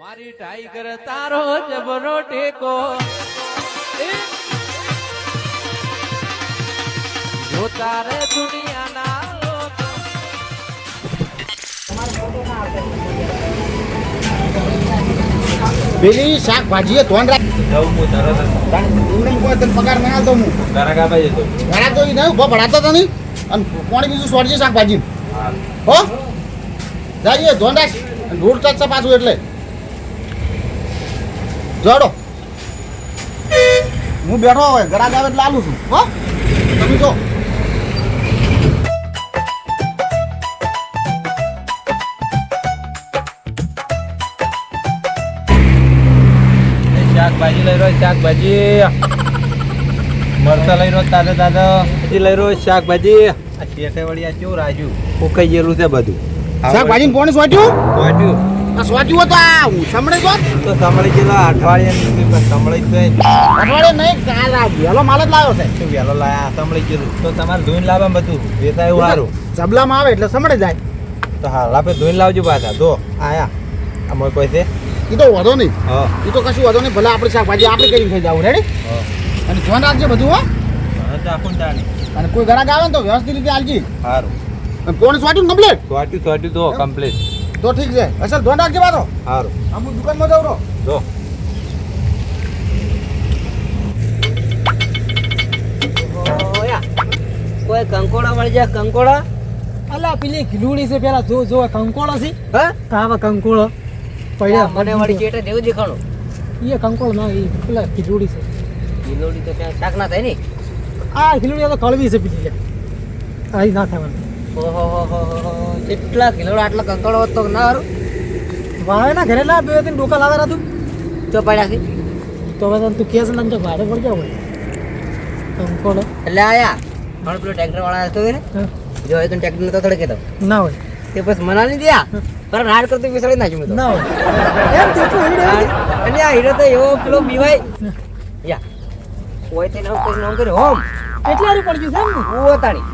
મારી ટાઈગર તારો જબરો ટેકો. જો તારે દુનિયાના લોકો પેલી શાકભાજી ધોન રાખ. હું તરત કોઈ તને પગાર ના આલતો હું. તારા ગાબા જતો ઘણા તો નહીં ઊભો ભણાતો તો નહીં. અને કોણ બીજું સોડજે શાકભાજી. હો. જાઈએ ધોન રાખ. રોડ ટચ પાછું એટલે. જોડો. હું બેઠો હોય ઘરાક આવે એટલે આલું છું હો? તમે જો. શાકભાજી લઈ રહ્યો શાકભાજી. મરચા લઈ રહ્યો તાજા તાજા. હજી લઈ રહ્યો શાકભાજી. આ શેઠે વળી આ કેવું રાજુ ઉકાઈ ગયેલું છે બધું. શાકભાજી કોને સોટ્યું? વાટ્યું આ તો આ હું સમડે તો તો સંભળી અઠવાડિયા જ અઠવાડિયે નહીં કાલ આ વહેલો માલ જ લાવ્યો છે. શું લાયા? સંભળી તો તમારે ધોઈને લાવે બધું. વેચાય એવું સારું જબલામાં આવે એટલે સંભળે જાય. તો આપણે ધોઈને લાવજો પાછા. તો આયા. આમાં કોઈ છે? એ તો વધો નહીં. હા. એ તો કશું વધો નહીં. ભલે આપણે શાકભાજી આપણે કરીને ખાઈ જાવ. રેડી અને ધ્યાન રાખજે બધું હો. હા અને કોઈ ગ્રાહક આવે ને તો વ્યવસ્થિત રીતે આલજી. સારું કોણ સ્વાટ્યું કમ્પ્લીટ સોટ્યું સોટ્યું તો કમ્પ્લીટ તો ઠીક છે. અસલ ધોન રાખજે મારો સારું અમુક દુકાનમાં જાઉં રહો. જો. કોઈ કંકોડા મળી જાય કંકોડા? અલા પેલી ઘીલુડી છે પેલા જો જો કંકોળો છે. હે? કાવા કંકોળો પડ્યા મને વાળી ચેટે દેવું દેખાણો? એ કંકોળો ના એ પેલા ઘીલુડી છે. ઘીલુડી તો ક્યાં શાક ના થાય ને? આ ઘીલુડી તો કળવી છે પેલી. આ આઈ ના થવાનું હો હો હો હો. કેટલા કિલોડા આટલા કંકડો હોત તો ના હારું. વાવે ના ઘરે ના બે ત્રણ ડોકા લાવેલા તું. તો પડ્યા તો હવે તું કેસ ને તો ભાડે પડી જાવ. કંકોળો એટલે આયા. પણ પેલો ટ્રેક્ટર વાળા હતો ને. જો એ તો ટ્રેક્ટર નતો થોડે કેતો ના હોય. તે બસ મના નહીં દયા પર રાડ કરતો વિસળી નાખ્યું મેં ના હોય. એમ તું. અને આ હીરો તો એવો પેલો બીવાય. યા. ઓય તે નવ કોઈ નવ કર્યો. હોમ. કેટલા હારી પડી ગયું છે એમ? ઓ તાણી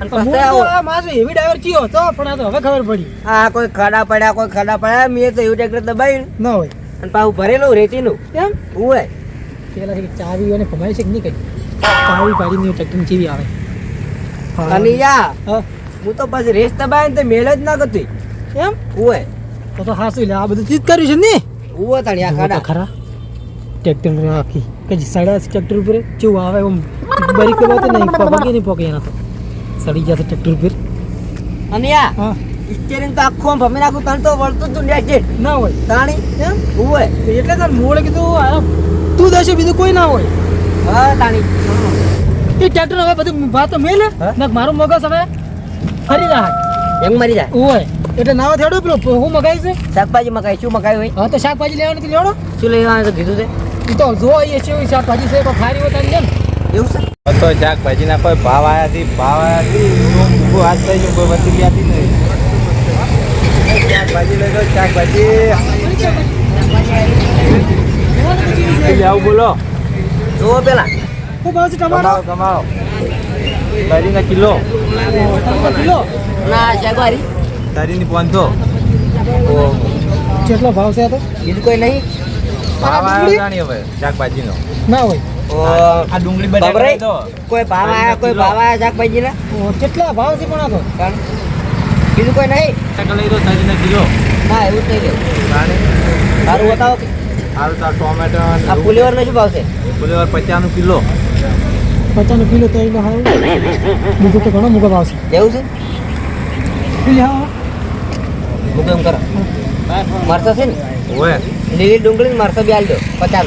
એવી ડ્રાઈવર ચિયો હતો પણ આ તો હવે ખબર પડી. આ કોઈ ખાડા પડ્યા કોઈ ખાડા પડ્યા મેં તો એવું ટ્રેક્ટર દબાવ્યું ના હોય. અને પાછું ભરેલું રેતીનું. એમ? ઓય પેલા ચાવી અને ભમાઈ છે કે નહીં કઈ? ચાવી પાડીને ટ્રેક્ટર ચીવી આવે. અને યા હું. તો પછી રેસ દબાય ને મેળ જ ના કરતી. એમ? ઓય તો તો હાસું લે આ બધું ચીજ કર્યું છે ને ઓય તાણી આ ખાડા. ખરા. ટ્રેક્ટર આખી કે સડા ટ્રેક્ટર ઉપર કેવું આવે એમ. બરી નહીં પગે નહીં પગે એના તો. સડી જશે ટ્રેક્ટર ઉપર. અને આ હા. સ્ટીયરિંગ તો આખું ભમી નાખું તને તો વળતું તું લે ના હોય. તાણી એમ હોય. એટલે તાર મોડે કીધું તું દેશે બીજું કોઈ ના હોય. હા તાણી. એ ટ્રેક્ટર હવે બધું વાત મેલે. હા? મારું મગજ હવે ફરી જાય. એમ મરી જાય? હોય. એટલે નાવા થેડો પેલો હું મગાવી છે શાકભાજી મકાઈ શું મગાવી હોય? હા તો શાકભાજી લેવાનું તો લેવડો. શું લેવાનું તો કીધું છે તો જો એ છે શાકભાજી છે તો ખારી હોય તારી એવું છે? તો શાકભાજીના કોઈ ભાવ આવ્યા હતી ભાવ આવ્યા હતી ઊભું ઊભું હાથ થઈ ગયું? કોઈ વધી ગયા હતી નહીં શાકભાજી લઈ લો શાકભાજી. આવું બોલો. જુઓ પેલા. શું ભાવ છે કમાઓ ટમાટો? કમાઓ તારીના કિલો. ટમાટો કિલો? ના શાકભાજી તારીની પાંચસો. કેટલો ભાવ છે આ તો? બીજું કોઈ નહીં. ભાવ? આવ્યો જાણી હવે શાકભાજીનો. ના હોય. આ ડુંગળી તો કોઈ ભાવ આયા કોઈ ભાવ આયા શાકભાજી ના કેટલા ભાવથી પણ આતો તો બીજું કોઈ નહીં? લઈ રહ્યો તાજી નથી કિલો. ના એવું જ નહીં સારું બતાવો. કે સારું તો ટોમેટો આ ફુલેવર નો શું ભાવ છે? ફુલેવર પચાસનું કિલો. પચાસનું કિલો તો એનો હારું. બીજું તો ઘણો મોટો ભાવ છે. એવું છે? પેલી હા મૂકો એમ કરો. મરસો છે ને? હોય લીલી ડુંગળી ને મરસો બી આલજો દો પચાસ.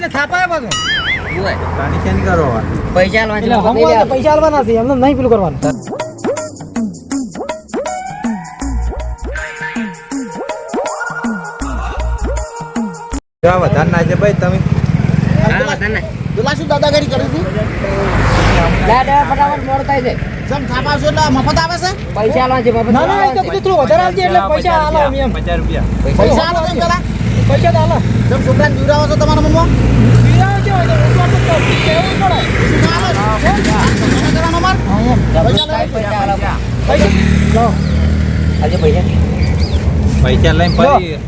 ને થાપાય બધો પૈસા એટલે આલવા હમવાલ પૈસા આલવાના છે એમને નહીં પેલું કરવાનું. કેવા વધારે ના છે ભાઈ તમે. પેલા શું દાદાગીરી કરી હતી? દાદા ફટાફટ મોડ થાય છે. સમ થાપા છો એટલે મફત આવે છે? પૈસા આલવા છે ના ના એ તો થોડું વધારે આવજે એટલે પૈસા આલો એમ રૂપિયા. પૈસા આલો તેમ પેલા? પૈસા તો આલો તમે છોકરાને બીવડાવો છો તમારા મનમાં? છે હોય તો કેવું પડે છો? તમે એમ પૈસા લેવા. પૈસા આલવા આજે પૈસા પૈસા લઈને ફરી.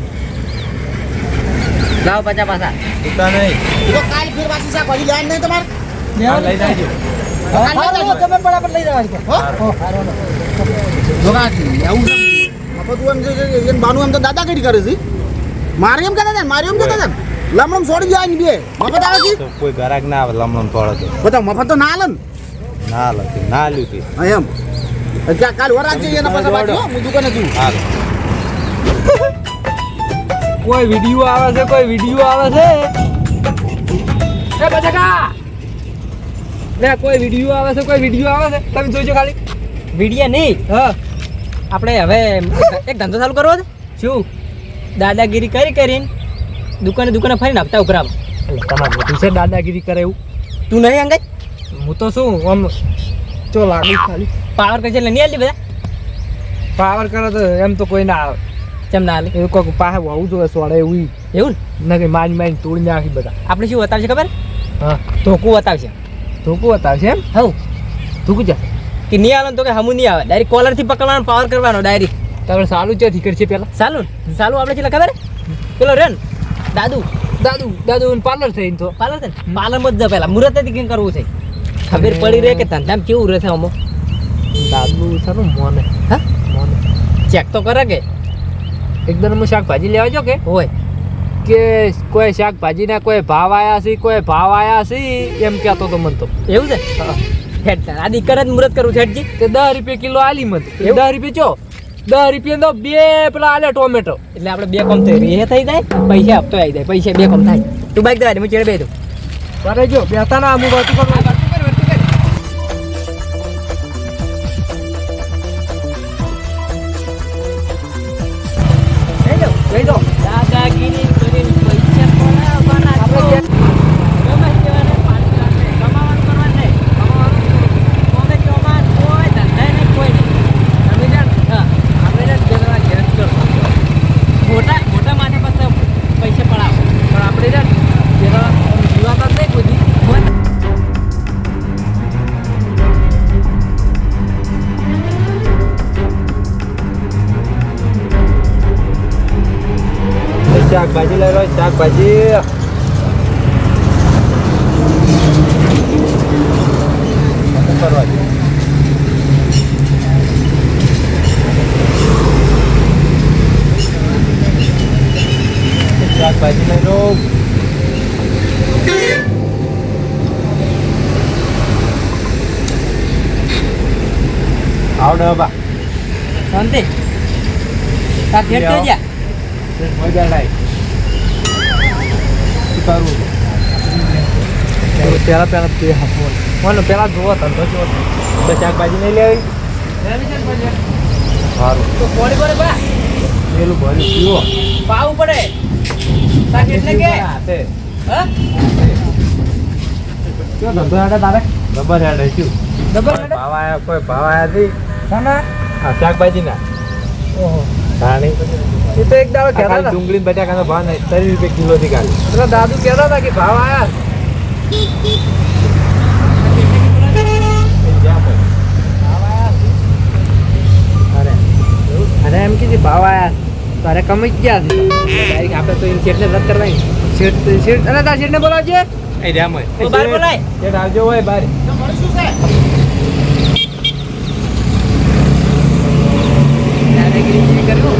લાવો પચાસ પાછા. તું નહીં. તો કાલ ફેર પાછી શાકભાજી લેવાની નહીં તમારે? લઈ જાજો. પડે આપણે લઈ જવા હો? જોગા, એવું છે. એમ છે બાનું એમ તો દાદાગીરી કરે છે. મારે એમ કહેતા હતા મારે એમ કહેતા હતા લમણમ છોડી જાય ને બે. મફત આવે છે કોઈ ગરાક ના આવે લમણમ થોડો તો. બધા મફત તો ના હાલે ને? ના લખી ના લ્યું કે એમ. ત્યાં કાલ વરાજ જઈએ એના પાસે બાજુ હું દુકાને જઉં. હાલ. કોઈ વીડિયો આવે છે કોઈ વીડિયો આવે છે? એ બજકા લે કોઈ વીડિયો આવે છે કોઈ વીડિયો આવે છે? તમે જોઈજો ખાલી. વિડિયા નહીં. હા. આપણે હવે એક ધંધો ચાલુ કરવો છે? શું? દાદાગીરી કરી કરીને દુકાને દુકાને ફરીને હપ્તા ઉઘરાવ તમારે બધું છે દાદાગીરી કરે એવું? તું નહીં અંગત હું તો શું આમ ચો લાગુ ખાલી. પાવર એટલે નહીં આલી બધા? પાવર કરે તો એમ તો કોઈ ના આવે. કેમ ના આલી? એવું કોઈ પાસે હોવું જોઈએ સોડે એવું એવું ને? કંઈ મારી મારી તોડી નાખી બધા. આપણે શું બતાવશે ખબર? હા. ધોકું બતાવશે ધોકું બતાવશે એમ? હવ ધોકું જા કે નહીં આવે તો કે હમું નહીં આવે. ડાયરેક્ટ કોલરથી પકડવાનો પાવર કરવાનો ડાયરેક્ટ તમે સારું છે ઠીકર છે પેલા? સારું સારું આપણે છેલ્લા ખબર? પેલો રે ને દાદુ દાદુ દાદુ પાર્લર થઈને તો. પાર્લર છે ને પાર્લરમાં જ જા પેલા. મુહૂર્ત જ કેમ કરવું છે? ખબર પડી રહે કે ધંધામાં કેવું રહેશે અમો દાદુ સારું મોને. હા? મોને. ચેક તો કરે કે. એકદમ શાકભાજી લેવા જો કે. હોય. કે કોઈ શાકભાજી ના કોઈ ભાવ આયા છે કોઈ ભાવ આયા છે એમ કહેતો તો મન તો. એવું છે? હેડ આ દીકરા જ મુહૂર્ત કરવું છે હેડજી. તે દસ રૂપિયા કિલો આલી મત? દસ રૂપિયા ચો દસ રૂપિયા તો બે પેલા આલે ટોમેટો. એટલે આપણે બે કમ થઈ એ થઈ જાય પૈસા હપ્તો આવી જાય પૈસા બે કમ થાય. તું બાઈક દે હું ચેડે બે દઉં તારે જો બેતા ના અમુક વાત કરું લઈ દો શાકભાજી લઈ રહ્યો શાકભાજી શું કરવા દે? શાકભાજી લઈ લો આવડે બા શાંતિ તાર ઘેર લ્યો. થઈ જા મજા લાય શું કરવું પેલા પેલા તે હાથમાં. મને પેલા જોવો ધંધો જોવો તો શાકભાજી નહીં લેવી. સારું. તો કોળી પડે બા. પેલું ભર્યું પીવો. પાવું પડે. તાર એટલે કે? હાથે. હા? કયો ધંધો હેડે તારે? ડબર હેડ શું? ભાવ આયા કોઈ ભાવ આયા થી શાકભાજી ના ઓહો. ધાણી એ તો એક દાડો કહેતા હતા. ડુંગળી બટાકાનો ભાવ નહીં ત્રીસ રૂપિયા કિલો થી કાઢી પેલા દાદુ કહેતા હતા કે ભાવ આયા. અરે અને એમ કીધી ભાવ આયા. તારે કમી જ ગયા છે. ડાયરેક્ટ આપણે તો શેઠને રદ કરવાની. શેઠ શેઠ અને તારા શેઠને બોલાવજે. એ રામ હોય બહાર બોલાય. શેઠ આવજો હોય બાર. દાદાગીરી જે કરવું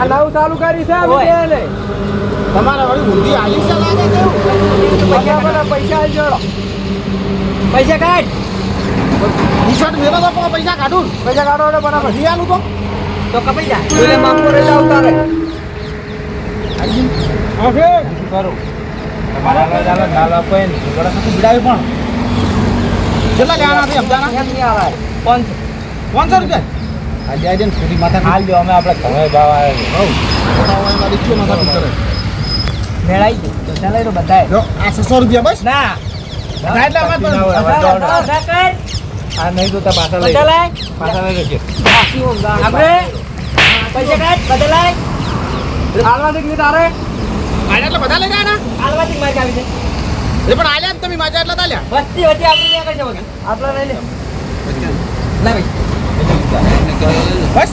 આ નવું ચાલુ કરી છે ઓય. આ લે. તમારે વળી ઊંધી આવી છે લાગે કેવું પૈસા આપો, પૈસા આવી જોડો. પૈસા કાઢ. ટી શર્ટ મેળો તો પૈસા કાઢું. પૈસા કાઢો એટલે બરાબર. જી આલું તો. તો કપાઈ જાય. એટલે માંગો રહી. જાવ તારે ઓકે કરો? તમારા ચાલો કોઈ નહીં. ઘરે બિડાવી પણ? કેટલા લેવાના છે અબધાના એમ નહીં આવે. પાંચસો પાંચસો રૂપિયા. આજે આજે ને ખોટી માથા હાલ જો અમે આપણે ઘરે જવા આવ્યા છે. માથા કરે મેળાઈ ગયું. તો ચાલે તો બધા જો આ છસો રૂપિયા બસ. ના. આ નહીં જોતા પાછા લઈ બધા લાય. પાછા લઈ લેજો. આપણે પૈસા કાઢ બધા લાય. હાલવા દે તારે. આલ્યા એટલે બધા લઈ આલવાથી માર્ક આવી છે એ પણ આલ્યા ને તમે માજા એટલા તાલ્યા વસ્તી વચ્ચે આપણે લઈ લે. ના ભાઈ. બસ.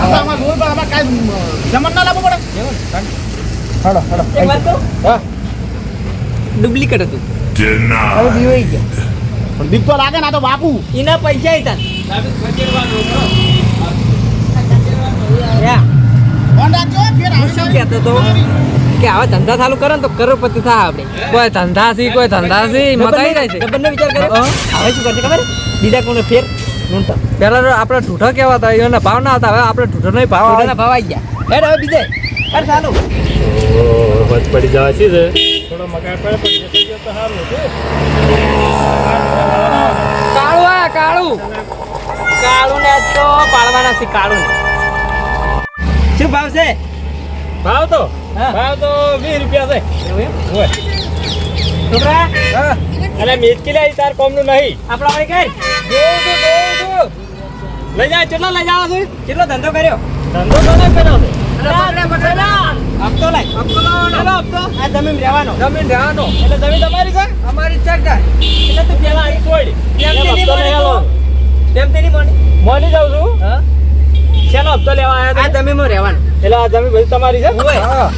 આ તો અમારે રોજ અમારે કાંઈ જમણ ના લાવવું પડે. હળો, હળો. એક વાત કહું? હા. ડુપ્લિકેટ હતું. હવે બીવાઈ ગયા. પણ બીક તો લાગે ને તો બાપુ. એના પૈસા હતા ફોન રાખજો ફેર હું શું કહેતો તો? કે આવા ધંધા ચાલુ કરો ને તો કરોડપતિ થાય આપણે. કોઈ ધંધાથી કોઈ ધંધાથી મતાઈ જાય છે. ગબ્બરનો વિચાર કરો હવે શું કરશે ખબર? બીજા કોને ફેર પેલા તો આપણે ઠૂઠા કેવા હતા? એના ભાવ ના હતા. હવે આપણે ઠૂઠો નહીં ભાવ આવે. ભાવ આવી ગયા. હેડ હવે બીજે. કર ચાલુ. ઓહો, પડી જવા છે થોડો મગાડ પડે પણ જતો ગયો તો સારું છે કાળું આ કાળું. કાળું ને તો પાડવાના છે કાળું શું ભાવ છે? ભાવ તો? હા. ભાવ તો વીસ રૂપિયા છે. એવું એમ? ઓય. છોકરા? અને મેચકી લે તાર કોમનું નહીં. આપણા વાળી કર જોઉં છું, જોઉં છું. લઈ જાય કેટલા લઈ જાવ છે? કેટલો ધંધો કર્યો? ધંધો તો નહીં કર્યો. હપ્તો લાય. હપ્તો હપ્તો આ જમીન રહેવાનો. જમીન રહેવાનો. એટલે જમીન તમારી છે? અમારી થાય એટલે તું પેલા છોડી. નહીં મોની? મોની જાઉં છું. હા. શેનો હપ્તો લેવા આવ્યા આ જમીનમાં રહેવાનું. એટલે આ જમીન બધી તમારી છે? હા.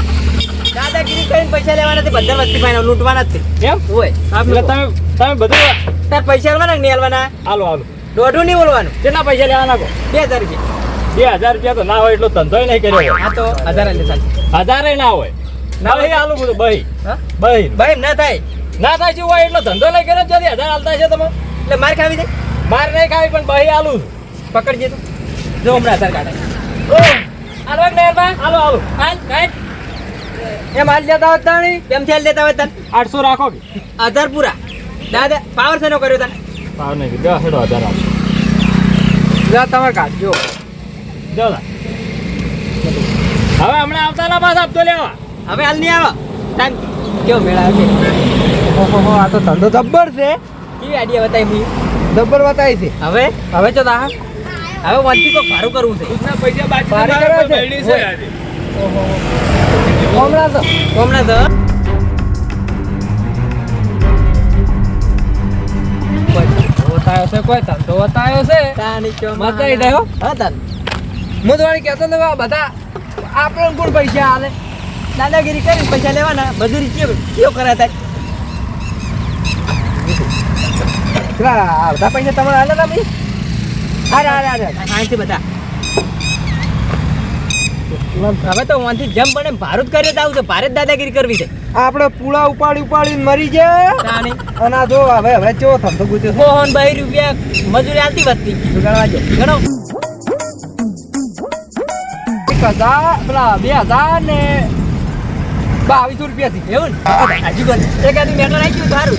દાદાગીરી કરીને પૈસા લેવાના છે બધા વસ્તી પાસે લૂંટવાના જ છે. એમ? હોય. એટલે તમે તમે બધું તાર પૈસા આલવાના કે નહીં આલવાના હાલો હાલો. દોઢું નહીં બોલવાનું. કેટલા પૈસા લેવાના કહો બે હજાર રૂપિયા. બે હજાર રૂપિયા તો ના હોય એટલો ધંધોય નહીં કર્યો હોય. તો હજાર આલે હજારે ના હોય. ના હોય? બહી બધું બહી. હા? બહી. ના થાય. ના થાય શું હોય? એટલો ધંધો નહીં કર્યો ત્યાંથી હજાર હાલતા છે તમે. એટલે માર ખાવી દે માર નહીં ખાવી પણ બહી હાલું. પકડજે તું. જો હમણાં હાલવા નહીં હાલવા હાલો હાલો હાલ કાઢ એમ હાલ જતા હોય તાણી? કેમ થયેલ લેતા હોય તને આઠસો રાખો કે. આધાર પૂરા. દાદા પાવર શેનો કર્યો તને પાવર નહીં દસ હેડો હજાર આપો. જા તમે કાઢજો જો. લા. હવે હમણાં આવતા ના પાછા આપતો લેવા. હવે હાલ નહીં આવો. ટાઈમ કેવો મેળા આવે ઓહો આ તો ધંધો જબ્બર છે. કેવી આઈડિયા બતાવી મેં જબ્બર બતાવી છે. હવે? હવે તો તા હવે વાંચી તો ભારું કરવું છે. પૈસા બાકી ભારું કરવું છે? તો તો બતાવ્યો છે કોઈ ધંધો બતાવ્યો છે ચો હા તાન હું. તો વળી કહેતો ને બધા આપણને કોણ પૈસા આલે. દાદાગીરી કરીને પૈસા લેવાના મજૂરી કેવો કેવો કરા થાય? બધા પૈસા તમારે આલે તમે અરે અરે અરે હા છે બધા. હવે તો વાંથી જમ બને ભારત કરી જ આવું છે ભારત દાદાગીરી કરવી છે. આપણે પૂળા ઉપાડી ઉપાડીને મરી જાય અને આ જો હવે હવે કેવો ધંધો ગુજ્યો મોહન ભાઈ રૂપિયા મજૂરી આલતી વધતી ગણવા જો ગણો. એક હજાર પેલા બે હજાર ને બાવીસો રૂપિયા થી. એવું ને? હજુ એક આદમી મેટર આવી ગયું સારું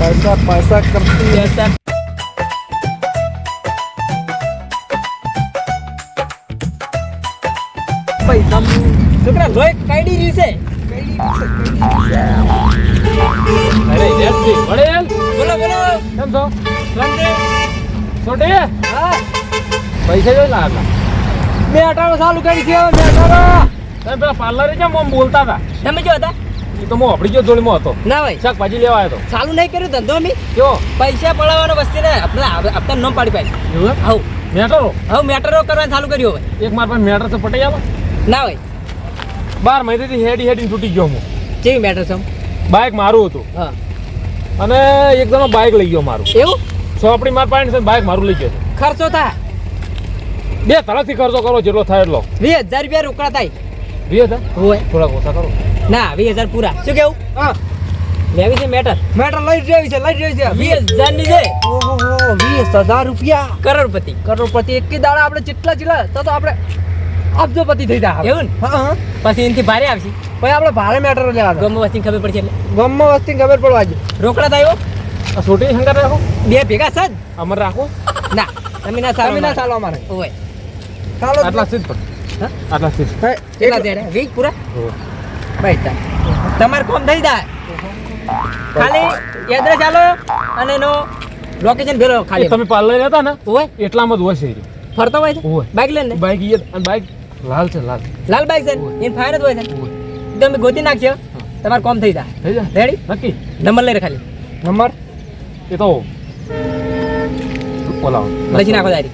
પૈસા પૈસા કરતી. પૈસા છોકરા લોહી કાઢી રહ્યું છે? અરે યારથી મળે બોલો બોલો. કેમ છો? શાંતિ? છોટે? હા. પૈસા જોઈ ના હતા. મેં અટાણો ચાલુ કરી છે મેં અટાણો તમે પેલા પાર્લરે કેમ આમ બોલતા હતા? તમે જો હતા? એ તો હું આપડી જો જોડીમાં હતો. ના ભાઈ. શાકભાજી લેવા આવ્યો ચાલુ નહીં કર્યું ધંધો અમે? કયો પૈસા પડાવવાનો વસ્તી ને આપણે આપતા નામ પાડી પાડી. એવું હા મેટરો? હવે મેટરો કરવાનું ચાલુ કર્યું હવે. એક માર પાસે મેટર તો પટાઈ આવે. ના હોય. બાર મહિનાથી હેડી હેડી તૂટી ગયો હું. કેવી મેટર છે બાઇક મારું હતું. હા. અને એક જણો બાઇક લઈ ગયો મારું. એવું? સોપડી માર પાણી છે બાઇક મારું લઈ ગયો ખર્ચો થાય. બે તરફથી ખર્ચો કરો જેટલો થાય એટલો. વીસ હજાર રૂપિયા રોકડા થાય. વીસ હજાર? હોય. થોડાક ઓછા કરો. ના વીસ હજાર પૂરા. શું કેવું? હા. લેવી છે મેટર મેટર લઈ જવી છે લઈ જવી છે. વીસ હજારની છે ઓહો વીસ હજાર રૂપિયા. કરોડપતિ. કરોડપતિ એક દાડા આપણે જેટલા જેટલા તો આપણે અબજોપતિ થઈ જાય એવું ને? પછી એનાથી ભારે આવશે. પછી આપણે ભારે મેટર લેવા ગમો વસ્તી ખબર પડશે એટલે. ગમમાં વસ્તી ખબર પડવા જ રોકડા થયો છોટી શંકર રાખો. બે ભેગા સજ અમર રાખો. ના તમે ના ચાલો ના. ચાલો અમારે. ઓય. ચાલો. આટલા સીધ પર? આટલા સીધ હે, કેટલા દેડે? વીક પૂરા? ભાઈ તા તમારે કોમ થઈ જાય. ખાલી એડ્રેસ ચાલો અને એનો લોકેશન ભેરો ખાલી તમે પાર્લર હતા ને? ઓય. એટલામાં જ હોય છે ફરતા હોય છે. બાઇક લઈને? અને બાઈક લાલ છે લાલ. લાલ બાઈક છે એને ફાયર જ હોય છે. તમે ગોતી નાખજો તમારે કોમ થઈ જાય. થઈ જાય? રેડી નક્કી? નંબર લઈ રે ખાલી. નંબર? એ તો ઓલા લખી નાખો દારી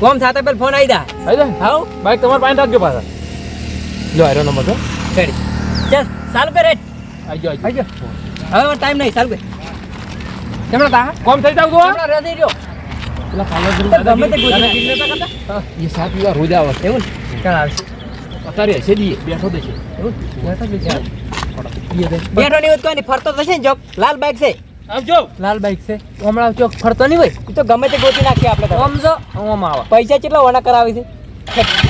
કોમ થાતા પેલા ફોન આવી જાય. આવી જાય? હાઉ બાઈક તમારે પાસે રાખજો પાછા. જો આર્યો નંબર છે. રેડી ચાલ ચાલુ કર રેડ આઈ ગયો આવી ગયો. હવે ટાઈમ નહીં ચાલુ કર. કેમણા તા કોમ થઈ જાવ તો રેડી રહ્યો? પેલા ગમે તે ગોતી નાખ. એ સાત પીવા રોજ આવે. એવું ને? ચાલ આવશે અત્યારે હશે દીએ બેઠો દેશે એવું? બેઠો નહીં કોઈ નહીં ફરતો છે ને જોક. લાલ બાઇક છે. આવજો. લાલ બાઈક છે. હમણાં ચોક ફરતો નહીં હોય. તો ગમે તે ગોતી નાખીએ આપણે તો. સમજો આમ આવે. પૈસા કેટલા વણા કરાવી છે?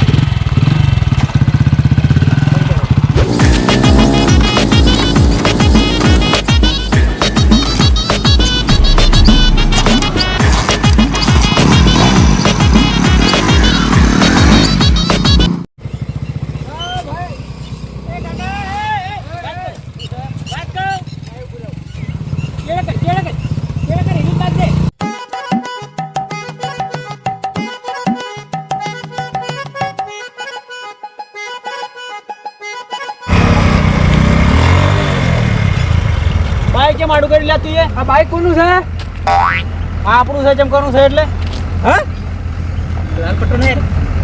કેમ આડું કરી લેતી આ બાઈક કોનું છે? આ આપણું છે જેમ કરવું છે એટલે. હે? લાલ પટ્ટો ને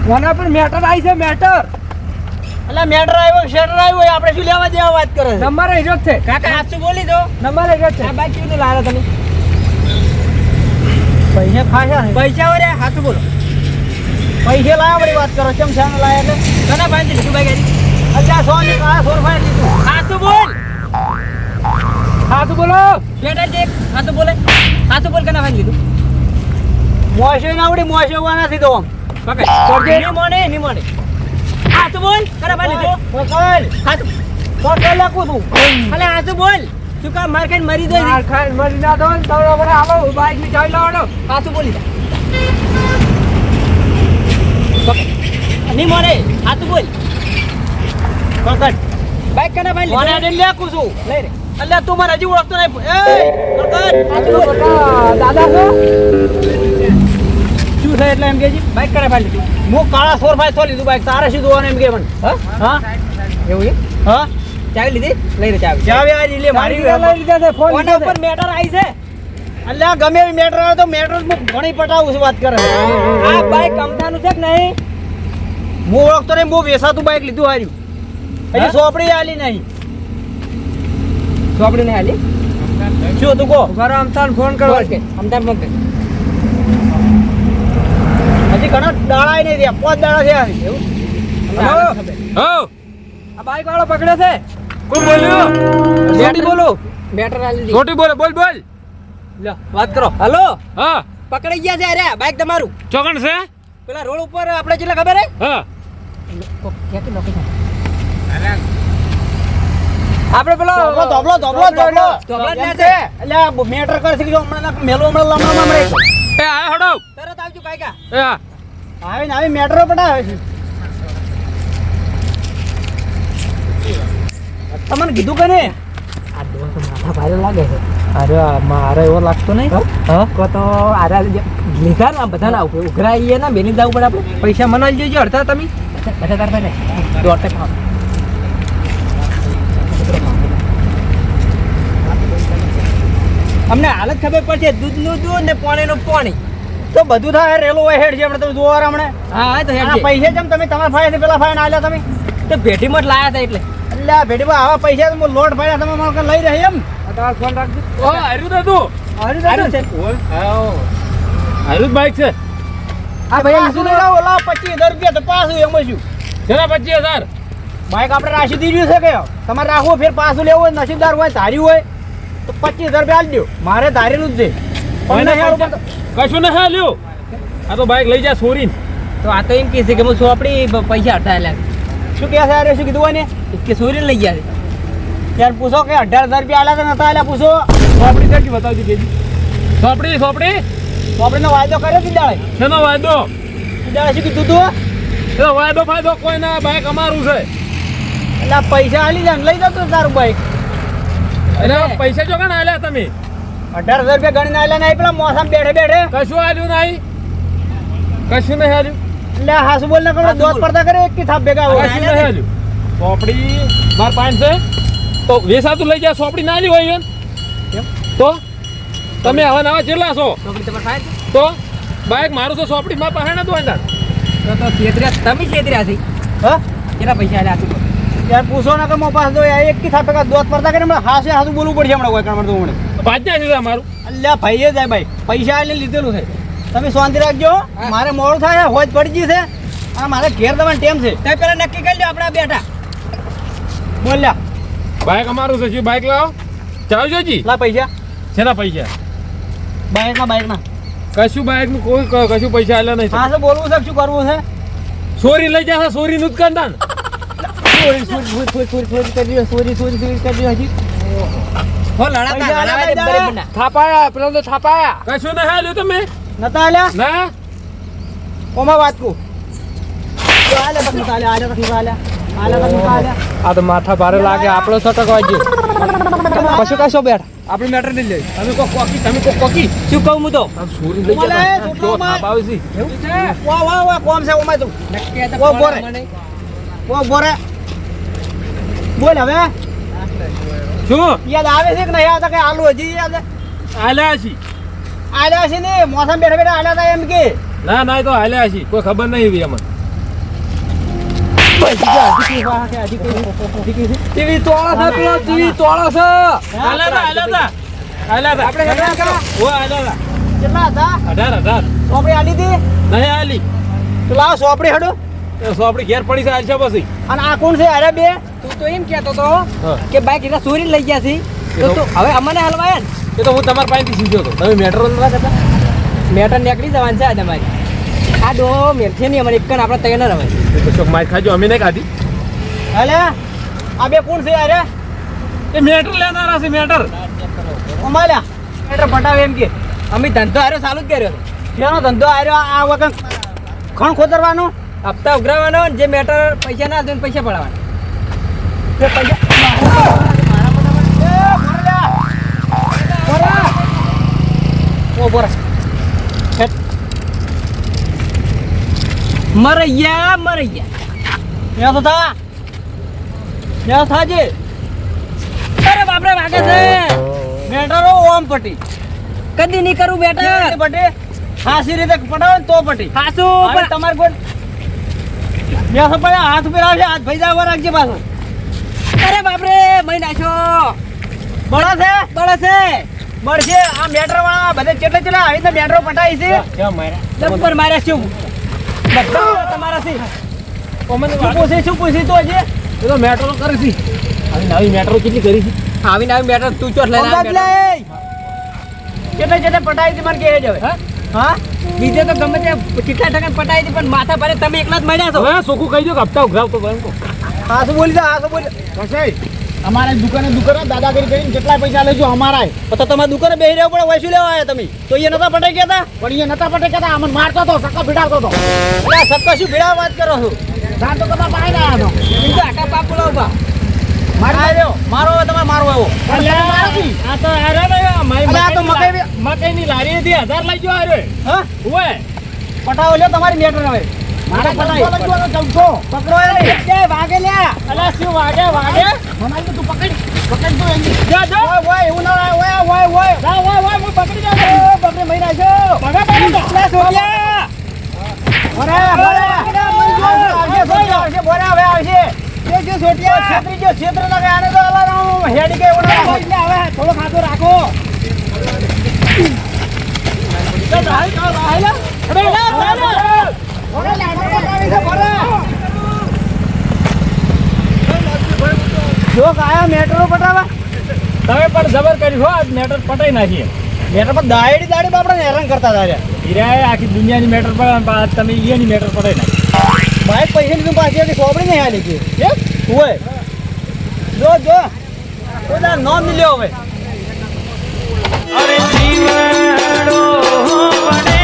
કોના પર મેટર આવી છે મેટર. એટલે મેટર આવ્યો શેટર આવ્યો આપણે શું લેવા દેવા વાત કરે છે? નંબર એ જ છે. કાકા હાચું બોલી દો? નંબર એ જ છે. આ બાઈક કેવી લાવ્યા તમે. પૈસા ખાશા પૈસા ઓરે હાચું બોલો. પૈસા લાયા વળી વાત કરો કેમ છે લાયા એટલે? તને ભાઈ દીધું બાઈક? અચ્છા સો ની આ સોર ફાઈ દીધું હાચું બોલ. હાથું બોલો. બેટા દેખ હાચું બોલે. હાથું બોલ કના ભાઈ લીધું? મોશે ના આવડી મોશે ઉવા નથી તો. આમ પકડ. ની મોને ની મોને હાથું બોલ. કના ભાઈ લીધું? પકડ. હાચું પકડ લખું તું અલે હાથું બોલ. તું કા માર ખાઈને મરી માર જાય મરી ના દો તો બરાબર આવો બાઈકની ચાવી લાવડો હાથું બોલી ની મોને હાથું બોલ. પકડ. બાઈક કના બાંધી મને લેખું છું. લઈ રે. એટલે તું મને હજી ઓળખતો નહીં. એ દાદા છો? શું છે એટલે એમ કે બાઈક કરે ભાઈ લીધું. હું કાળા સોર ભાઈ તો લીધું બાઈક તારે શું જોવાનું એમ કે મને? હા? હા? એવું એમ? હા? ચાવી લીધી? લઈ રે ચાવી. ચાવી આ લે મારી લઈ લીધા છે ફોન ઉપર મેટર આવી છે? અલ્યા આ ગમે એવી મેટર આવે તો મેટર હું ઘણી પટાવું છું વાત કરે. આ બાઈક કમતાનું છે કે નહીં? હું ઓળખતો નહીં હું વેસાતું બાઈક લીધું હાર્યું. હજી? સોપડી આલી નહીં. ચોપડી નહીં હાલી. શું તું કહો? મારો અમથાને ફોન કરો. કે કર અમથાન ફોન હજી ઘણા દાડા નહીં રહ્યા પાંચ દાડા થયા છે. એવું? આ બાઈક વાળો પકડ્યો છે. કોણ બોલ્યો? છોટી બોલો. બેટર હાલી દીધી. છોટી બોલો બોલ બોલ. લ્યો વાત કરો. હાલો? હા. પકડી ગયા છે અરે બાઈક તમારું. ચોકણ છે? પેલા રોડ ઉપર આપણે જેટલા ખબર હે? હા. આપણે પેલો ધોબલો ધોબલો ધોબલો ધોબલો એમ છે. એટલે મેટર કરી શકી હમણાં મેલો હમણાં લમણાં હમણાં એ આ હડો. તરત આવજો કાકા એ આવે ને આવી મેટરો આવે છે. તમને કીધું કે ને આ દોસ્ત માથા ભારે લાગે છે. અરે મારે એવો લાગતો નહીં. કો તો આરા લીધા ને બધા ના ઉઘરાઈએ ના બેની જવું પડે આપણે. પૈસા મનાઈ જોજો અડધા તમે. બધા તાર દોઢ અમને હાલત ખબર પડશે દૂધનું દૂધ ને પાણીનું પાણી. તો બધું થાય રેલો હોય હેડ છે તમે જોવા હમણે હા તો હેડ પૈસા જેમ તમે તમારા ફાયદે પેલા ફાયા આલ્યા તમે. તો ભેટીમાં જ લાયા હતા એટલે. એટલે આ ભેટીમાં આવા પૈસા તો હું લોટ ભાઈ તમે મને લઈ રહી એમ. તમારો ફોન રાખજો. ઓ હાર્યું તો તું સારું છે બાઈક છે. હા ભાઈ પાછું લઈ આવો, હજાર રૂપિયા તો પાછું એમ શું જરા પચીસ હજાર? બાઈક આપણે રાશી દીધું છે કે? તમારે રાખવું ફેર પાછું લેવું હોય નસીબદાર હોય ધાર્યું હોય. તો પચીસ હજાર રૂપિયા આલજો મારે ધારેલું જ છે. કશું ના હા આ તો બાઈક લઈ જા સોરી તો આ તો એમ કે છે કે હું સોપડી પૈસા અઢાર લાખ. શું કહે છે અરે શું કીધું હોય ને કે સોરી લઈ ગયા ત્યારે પૂછો કે અઢાર હજાર રૂપિયા આલા કે નતા આલ્યા પૂછો. સોપડી ક્યાંથી બતાવજો કેજી સોપડી સોપડી. સોપડીનો વાયદો કર્યો કીધાળે શેનો વાયદો? કીધાળે શું કીધું તું? એટલે વાયદો ફાયદો કોઈ ના બાઈક અમારું છે. એટલે પૈસા આલી જાય ને લઈ જતો તારું બાઈક એટલે પૈસા જો કણ આલ્યા તમે. અઢાર હજાર રૂપિયા ગણીને આલ્યા નહીં પેલા મોસમ બેઠે બેઠે. કશું આલ્યું નહીં. કશું નહીં આલ્યું. એટલે હાસુ બોલ ના કરો દોત પડતા કરે એક કી થાપ ભેગા હોય. કશું નહીં આલ્યું. સોપડી માર પાંચ છે. તો વેસાતું લઈ જાય સોપડી ના આલી હોય એમ. તો? તમે હવે નવા ચેલા છો. તો? બાઈક મારું છે સોપડી માર પાસે ના અંદર તો તો છેતર્યા તમે છેતર્યા છે? હા? કેટલા પૈસા આલ્યા છે યાર પૂછો ના કે મો પાસ દો યાર એક કી થાપ ભેગા દોત પડતા કે હમણાં હાસે હાસુ બોલવું પડશે હમણાં કોઈ કામ તો હમણે. પાછા છે મારું અલ્યા ભાઈએ જાય ભાઈ પૈસા એટલે લીધેલું છે. તમે શાંતિ રાખજો મારે મોડું થાય હોજ પડી છે અને મારે ઘેર તમારે ટેમ છે. તે પેલા નક્કી કરી લો આપણે બેઠા. બોલ્યા. બાઈક અમારું છે શું બાઈક લાવો? ચાલો જોજી લા પૈસા. શેના પૈસા? બાઈક ના બાઈક ના કશું બાઈકનું કોઈ કશું પૈસા આલ્યા નહીં. હા તો બોલવું છે શું કરવું છે? સોરી લઈ જશે સોરી નું જ કરતા ને ચોરી ચોરી ચોરી ચોરી ચોરી કરી રહ્યો ચોરી ચોરી ચોરી કરી રહ્યો હજી હો લડાતા લડાવા થાપાયા પેલા તો થાપાયા કશું નહીં આલ્યું તમે નતા આલ્યા ના ઓમાં વાત કુ તો આલ્યા તક નતા આલ્યા આલ્યા તક નતા આલ્યા આલ્યા તક નતા આલ્યા આ તો માથા ભારે લાગે આપણો છટકવા જો કશું કશો બેઠ આપણે મેટર નહીં લે તમે કો કોકી તમે કો કોકી શું કહું હું તો આમ સોરી લઈ બોલે, જતા છોકરો જો માર. થાપ આવે છે એવું છે વાહ વાહ વાહ કોમ છે ઓમાં તું ઓ બોરે ઓ બોરે બોલ હવે. શું? યાદ આવે છે કે નહીં? આવતા કે આલુ હજી યાદ આલ્યા છે. આલ્યા છે ને? મોસમ બેઠા બેઠા આલ્યા હતા એમ કે. ના ના તો આલ્યા છે. કોઈ ખબર નહીં એવી અમને. ટીવી તોળો છે પેલો ટીવી તોળો છે. આલ્યા તા આલ્યા તા. આલ્યા તા. આપણે હતા? ઓ આલ્યા કેટલા હતા? સોપડી આલી હતી નહીં આલી. તો લાવો સોપડી હેડો. સોપડી ઘેર પડી છે આલશે પછી. અને આ કોણ છે? અરે બે. તું તો એમ કહેતો તો કે બાઈક એટલે ચોરી લઈ ગયા છે. તો હવે અમને હલવાય ને? એ તો હું તમારા પાસેથી શીખ્યો હતો. તમે મેટ્રો નતા કરતા મેટર નીકળી જવાનું છે તમારી આ ડો મેર છે નહીં અમારે એક આપણે તૈયાર ના રવાય. તો શોક માર ખાજો અમે નહીં ખાધી. હલે આ બે કોણ છે અરે? એ મેટર લેનારા છે મેટર. અમાલ્યા. મેટર પટાવે એમ કે. અમે ધંધો આર્યો ચાલુ જ કર્યો. શેનો ધંધો આર્યો આ વખત ખણ ખોતરવાનો? હપ્તા ઉઘરાવાનો જે મેટર પૈસા ના દે પૈસા પડાવવાના. મરૈયા મરૈયા તો થા ન્યા થાજે અરે બાપરે વાગે છે બેટરો ઓમ પટી કદી નહીં કરું બેટર પટે હાસી રીતે પટાવો તો પટી હાસુ તમારે કોઈ ન્યા તો પડ્યા હાથ ઉપર આવશે હાથ ભાઈ જાવ રાખજે પાછો. અરે બાપરે મહી નાખ્યો. બળા છે? બળા છે. બળશે આ મેટર વાળા બધે કેટલે ચેટલે આવી તો મેટરો પટાઈ છે? ક્યાં માર્યા? જબ્બર માર્યા શું? બધા તમારા છે. શું પૂછે શું પૂછી તો હજી એ તો મેટ્રો કરે છે. આવી નવી મેટ્રો કેટલી કરી છે? આવીને આવી મેટ્રો તું ચોટ લઈને કેટલે કેટલે પટાઈ છે મને કહે હવે? હા? બીજે તો ગમે તે કેટલા ટકા પટાઈ પણ માથા ભારે તમે એકલા જ મળ્યા છો. હવે સોખું કહી દો કે હપ્તા ઉઘરાવતો તો હા શું બોલી દો હા શું બોલી કસાઈ અમારે દુકાને દુકાને દાદાગીરી કરીને કેટલા પૈસા લેજો અમારા તો તમારા દુકાને બેહી રહ્યો પણ વૈસું લેવા આવ્યા તમે. તો એ નતા પટાઈ ગયા હતા પણ એ નતા પટે કહેતા અમને મારતો હતો સક્કા ભીડાવતો હતો સક્કા શું ભીડા વાત કરો છો? જાણ તો કદા પાઈ રહ્યા હતો બીજો આટા પાપ બોલાવો બા મારો તમારે મારો આવ્યો આ તો આ તો મકાઈ મકાઈ ની લારી હતી હજાર લઈ ગયો અરે હા? ઓય પટાવો લ્યો તમારી મેટર હવે. મારા પટાઈ ચૌદસો પકડો એ વાગે લ્યા? અલા શું વાગે વાગે? મનાઈ તું પકડ. પકડ તો એની. જા જો. ઓય ઓય એવું ના ઓય ઓય ઓય. જા ઓય ઓય હું પકડી જાઉં ઓ બકરી મહી નાખ્યો ભગા ભગા લે સોડિયા સોડિયા આવશે બોરે હવે આવશે જે જે છત્રી આને તો હેડી કે ઓના એટલે હવે થોડો ખાતો રાખો. જો કાયા મેટરો પટાવા. તમે પણ જબર કરી હો આજ મેટર પટાઈ નાખીએ. મેટર પર દાડી દાડી આપણે હેરાન કરતા હતા હીરા આખી દુનિયાની મેટર પર તમે ઈયાની મેટર પટાઈ નાખી. ભાઈ, પૈસા લીધું પાછી એટલે સોંપડી નહીં હાલી ગઈ. કેમ હોય જો જો. ઓલા નો મિલ્યો હવે. અરે જીવડો પડે